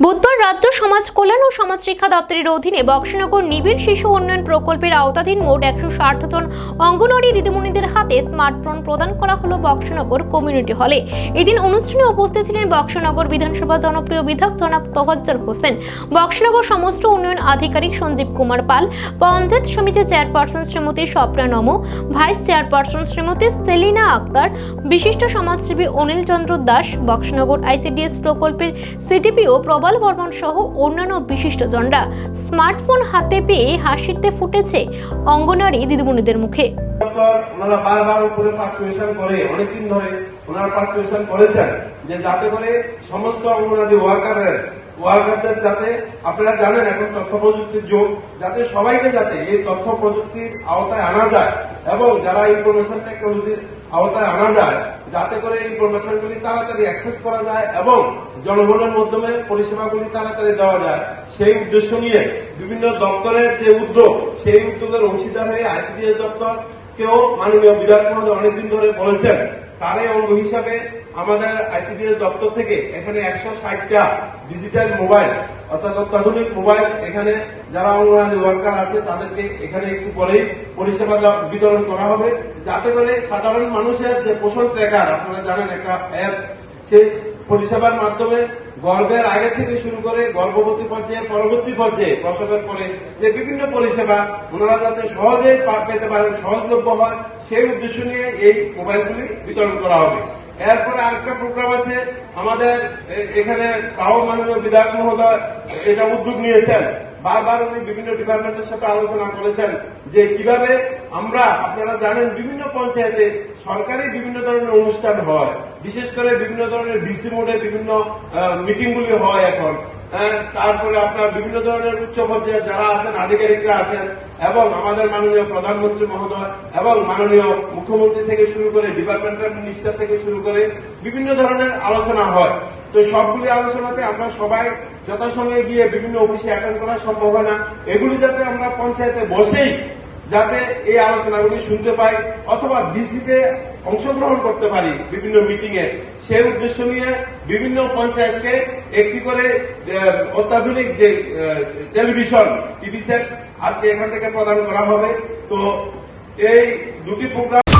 বুধবার রাজ্য সমাজ কল্যাণ ও সমাজ শিক্ষা দপ্তরের অধীনে বক্সনগর নিবিড় শিশু উন্নয়ন প্রকল্পের আওতাধীন মোট একশো ষাট জন অঙ্গনওয়াড়ি দিদিমণিদের হাতে স্মার্টফোন প্রদান করা হলো বক্সনগর কমিউনিটি হলে। এদিন অনুষ্ঠানে উপস্থিত ছিলেন বক্সনগর বিধানসভা জনপ্রিয় বিধায়ক জনাব তোফাজ্জল হোসেন, বক্সনগর সমস্ত উন্নয়ন আধিকারিক সঞ্জীব কুমার পাল, পঞ্চায়েত সমিতির chairperson Srimati Swapna Nom, vice chairperson Srimati Selina Akter, বিশিষ্ট সমাজসেবী অনিল চন্দ্র দাস, বক্সনগর আইসিডিএস প্রকল্পের সিডিপিও প্রবাল বর্মন সহ অন্যান্য বিশিষ্টজনরা স্মার্টফোন হাতে পেয়ে হাসিতে ফুটেছে অঙ্গনারী দিদিমণিদের মুখে। যে যাতে করে সমস্ত অঙ্গনাদি ওয়ার্কারের ওয়ার্কারদের যাতে আপনারা জানেন এখন তথ্য প্রযুক্তির যুগ, যাতে সবাইকে যাতে এই তথ্য প্রযুক্তির আওতায় আনা যায় এবং যারা ইনফরমেশন টেকনোলজির আওতায় আনা যায়, যাতে করে ইনফরমেশনগুলি তাড়াতাড়ি অ্যাক্সেস করা যায় এবং জনগণের মাধ্যমে পরিষেবাগুলি তাড়াতাড়ি দেওয়া যায়। সেই উদ্দেশ্য নিয়ে বিভিন্ন দপ্তরের যে উদ্যোগ, সেই উদ্যোগের অংশীদার হয়ে আইসিডিএস দপ্তর কেউ মাননীয় বিধায়ক মহোদয় অনেকদিন ধরে বলেছেন তারই অঙ্গ হিসাবে আমাদের আইসিডিএস দপ্তর থেকে এখানে একশো ষাটটা ডিজিটাল মোবাইল অর্থাৎ অত্যাধুনিক মোবাইল এখানে যারা অঙ্গনাদি ওয়ার্কার আছে, তাদেরকে এখানে একটু পরেই পরিষেবা বিতরণ করা হবে। যাতে করে সাধারণ মানুষের যে পোষণ ট্র্যাকার আপনারা জানেন একটা অ্যাপ সেই পরিষেবার মাধ্যমে গর্ভের আগে থেকে শুরু করে গর্ভবতী পর্যায়ে, পরবর্তী পর্যায়ে প্রসবের পরে যে বিভিন্ন পরিষেবা ওনারা যাতে সহজে পেতে পারেন, সহজলভ্য হয়, সেই উদ্দেশ্য নিয়ে এই মোবাইলগুলি বিতরণ করা হবে। এরপরে আরেকটা প্রোগ্রাম আছে, আমাদের এখানে তাও মাননীয় বিধায়ক মহোদয় এটা উদ্যোগ নিয়েছেন। বারবার উনি বিভিন্ন ডিপার্টমেন্টের সাথে আলোচনা করেছেন যে কীভাবে আমরা, আপনারা জানেন বিভিন্ন পঞ্চায়েতে সরকারি বিভিন্ন ধরনের অনুষ্ঠান হয়। বিশেষ করে বিভিন্ন ধরনের ডিসি মোডে বিভিন্ন মিটিংগুলি হয় এখন। তারপরে আপনার বিভিন্ন ধরনের উচ্চ পর্যায়ে যারা আছেন, আধিকারিকরা আছেন এবং আমাদের মাননীয় প্রধানমন্ত্রী মহোদয় এবং মাননীয় মুখ্যমন্ত্রী থেকে শুরু করে ডিপার্টমেন্টাল মিনিস্টার থেকে শুরু করে বিভিন্ন ধরনের আলোচনা হয়। তো সবগুলি আলোচনাতে আমরা সবাই যথাসময়ে গিয়ে বিভিন্ন অফিসে অ্যাটেন্ড করা সম্ভব হয় না। এগুলি যাতে আমরা পঞ্চায়েতে বসেই যাতে এই আলোচনাগুলি শুনতে পাই অথবা ডিসিতে অংশগ্রহণ করতে পারি বিভিন্ন মিটিং এ। সেই উদ্দেশ্য নিয়ে বিভিন্ন পঞ্চায়েতকে একটি করে অত্যাধুনিক যে টেলিভিশন টিভি সেট আজকে এখান থেকে প্রদান করা হবে। তো এই দুটি প্রোগ্রাম